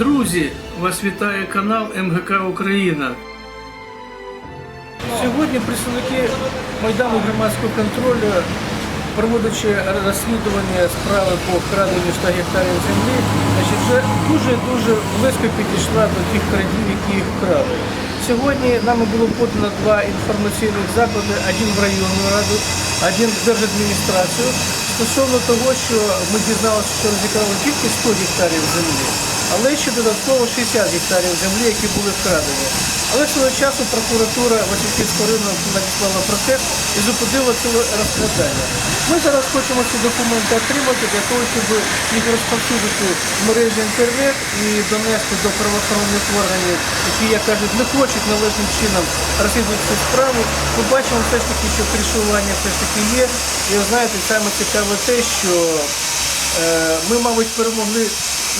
Друзі, вас вітає канал МГК Україна. Сьогодні представники Майдану громадського контролю, проводячи розслідування справи по вкраденню 100 гектарів землі, значить, вже дуже-дуже близько підійшла до тих крадів, які їх вкрали. Сьогодні нами було подано два інформаційних запити, один в районну раду, один держадміністрацію, стосовно того, що ми дізналися, що розікрали тільки 100 гектарів землі, але ще додатково 60 гектарів землі, які були вкрадені. Але свого часу прокуратура Васильківського району надіслала протест і зупинила це розкрадання. Ми зараз хочемо ці документи отримати для того, щоб їх розповсюдити в мережі інтернет і донести до правоохоронних органів, які, як кажуть, не хочуть належним чином розслідувати цю справу. Ми бачимо все ж таки, що кришування все ж таки є. І знаєте, саме цікаве те, що е, ми, мабуть, перемогли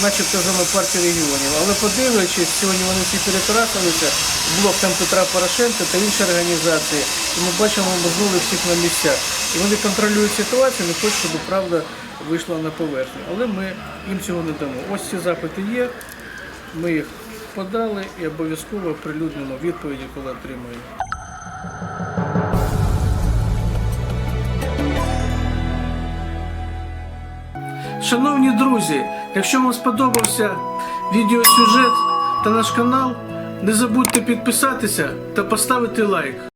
начебто за мною партії регіонів. Але подивлячись, сьогодні вони всі перекрасилися, блок там Петра Порошенка та інші організації, і ми бачимо, можливо, всіх на місцях. І вони контролюють ситуацію, не хочуть, щоб правда вийшла на поверхню. Але ми їм цього не дамо. Ось ці запити є, ми їх подали і обов'язково прилюднимо відповіді, коли отримаємо. Шановні друзі, якщо вам сподобався відеосюжет та наш канал, не забудьте підписатися та поставити лайк.